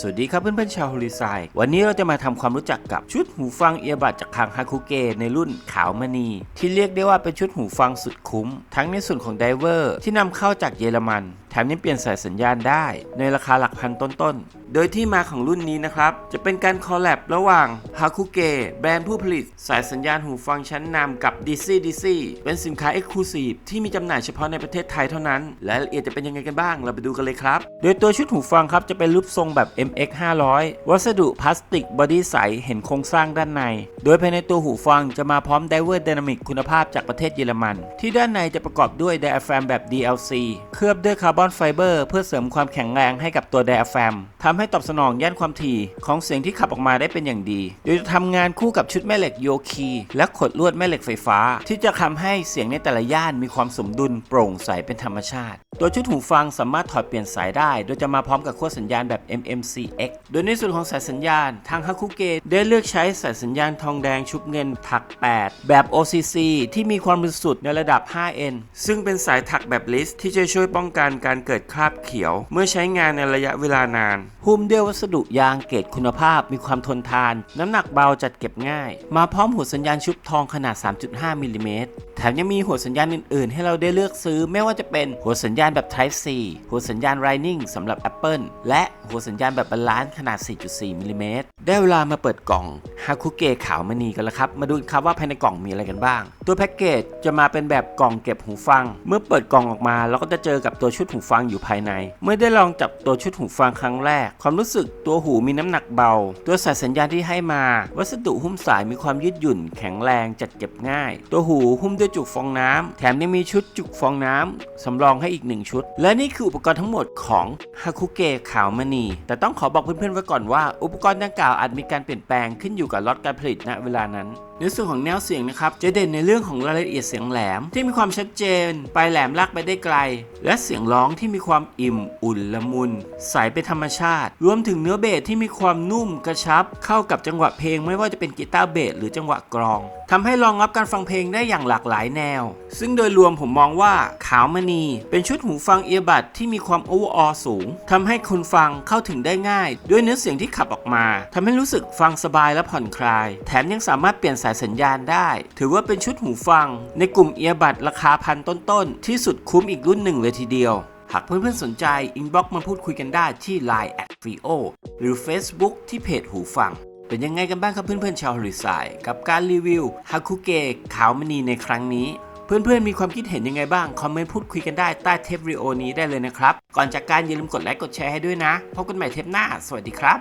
สวัสดีครับเพื่อนๆชาวฮอลิไซด์วันนี้เราจะมาทำความรู้จักกับชุดหูฟังเอียบัดจากทางฮาคุเกะในรุ่นขาวมณี ที่เรียกได้ว่าเป็นชุดหูฟังสุดคุ้ม ทั้งในส่วนของไดเวอร์ที่นำเข้าจากเยอรมัน มยังเปลี่ยนสายสัญญาณได้ ในราคาหลักพันต้นๆ โดยที่มาของรุ่นนี้นะครับ จะเป็นการคอลแลบระหว่างฮาคุเกะแบรนด์ผู้ผลิต สายสัญญาณหูฟังชั้นนำกับ DC DC เป็นสินค้า Exclusive ที่มีจำหน่ายเฉพาะในประเทศไทยเท่านั้นและรายละเอียดจะเป็นยังไงกันบ้าง เราไปดูกันเลยครับ โดยตัวชุดหูฟังครับจะเป็นรูปทรงแบบ MX 500วัสดุพลาสติกบอดี้ใสเห็นโครงสร้างด้านใน โดยภายในตัวหูฟังจะมาพร้อมไดเวอร์ไดนามิกคุณภาพจากประเทศเยอรมัน ที่ด้านในจะประกอบด้วยไดอะแฟรมแบบ DLC เคลือบด้วยคาร์บอนไฟเบอร์เพื่อเสริมความแข็งแรงให้กับตัวไดอะแฟมทำให้ตอบสนองย่านความถี่ของเสียงที่ขับออกมาได้เป็นอย่างดี โดยจะทำงานคู่กับชุดแม่เหล็กโยคี และขดลวดแม่เหล็กไฟฟ้า ที่จะทำให้เสียงในแต่ละย่านมีความสมดุลโปร่งใสเป็นธรรมชาติ ตัวชุดหูฟังสามารถถอดเปลี่ยนสายได้ โดยจะมาพร้อมกับขั้วสัญญาณแบบ MMCX โดยในส่วนของสายสัญญาณ ทางฮาคุเกะได้เลือกใช้สายสัญญาณทองแดงชุบเงินถัก 8 แบบ OCC ที่มีความบริสุทธิ์ในระดับ 5N ซึ่งเป็นสายถักแบบลิสที่จะช่วยป้องกันการเกิดคราบเขียว เมื่อใช้งานในระยะเวลานาน หุ้มด้วยวัสดุยางเกรดคุณภาพมีความทนทาน น้ำหนักเบาจัดเก็บง่าย มาพร้อมหัวสัญญาณชุบทองขนาด 3.5มิลลิเมตรแถมยังมีหัวสัญญาณอื่น ๆ ให้เราได้เลือกซื้อ ไม่ว่าจะเป็นหัวสัญญาณแบบ Type C หัวสัญญาณ Lightning สำหรับ Apple และหัวสัญญาณแบบบาลานซ์ขนาด 4.4มิลลิเมตรได้เวลามาเปิดกล่องฮาคุเกะขาวมณีกันแล้วครับ มาดูครับว่าภายในกล่องมีอะไรกันบ้าง ตัวแพ็กเกจจะมาเป็นแบบกล่องเก็บหูฟัง เมื่อเปิดกล่องออกมาเราก็จะเจอกับตัวชุดหูฟังอยู่ภายใน เมื่อได้ลองจับตัวชุดหูฟังครั้งแรกความรู้สึกตัวหูมีน้ำหนักเบา ตัวสายสัญญาณที่ให้มา วัสดุหุ้มสายมีความยืดหยุ่น แข็งแรงจัดเก็บง่าย ตัวหูหุ้มด้วยจุกฟองน้ำแถมยังมีชุดจุกฟองน้ำสำรองให้อีกหนึ่งชุด และนี่คืออุปกรณ์ทั้งหมดของฮาคุเกะขาวมณี แต่ต้องขอบอกเพื่อนๆไว้ก่อนว่า อุปกรณ์ดังกล่าวอาจมีการเปลี่ยนแปลงขึ้นอยู่กับล็อตการผลิตณเวลานั้น ในส่วนของแนวเสียงนะครับจะเด่นในเรื่องของรายละเอียดเสียงแหลม ที่มีความชัดเจนไปแหลมลากไปได้ไกล และเสียงร้องที่มีความอิ่มอุ่นละมุนใสเป็นธรรมชาติ รวมถึงเนื้อเบสที่มีความนุ่มกระชับ เข้ากับจังหวะเพลงไม่ว่าจะเป็นกีตาร์เบสหรือจังหวะกลองทำให้รองรับการฟังเพลงได้อย่างหลากหลายแนว ซึ่งโดยรวมผมมองว่าขาวมณี เป็นชุดหูฟังเอียบัดที่มีความโอเวอร์ออสูงทำให้คนฟังเข้าถึงได้ง่าย ด้วยเนื้อเสียงที่ขับออกมาทำให้รู้สึกฟังสบายและผ่อนคลาย แถมยังสามารถเปลี่ยนายสัญญาณได้ ถือว่าเป็นชุดหูฟัง ในกลุ่มเอียบัดราคาพันต้นๆ ที่สุดคุ้มอีกรุ่นหนึ่งเลยทีเดียว หากเพื่อนๆสนใจอินบ็อกมาพูดคุยกันได้ที่ Line at f r e o หรือ Facebook ที่เพจหูฟัง เป็นยังไงกันบ้างครับเพื่อนๆชาวฮอริสาย กับการรีวิวฮาคุเกะขาวมณีในครั้งนี้เพื่อนๆ มีความคิดเห็นยังไงบ้าง คอมเมนต์พูดคุยกันได้ใต้เทปวิดีโอนี้ได้เลยนะครับ ก่อนจากการอย่าลืมกดไลค์กดแชร์ให้ด้วยนะ พบกันใหม่เทปหน้า สวัสดีครับ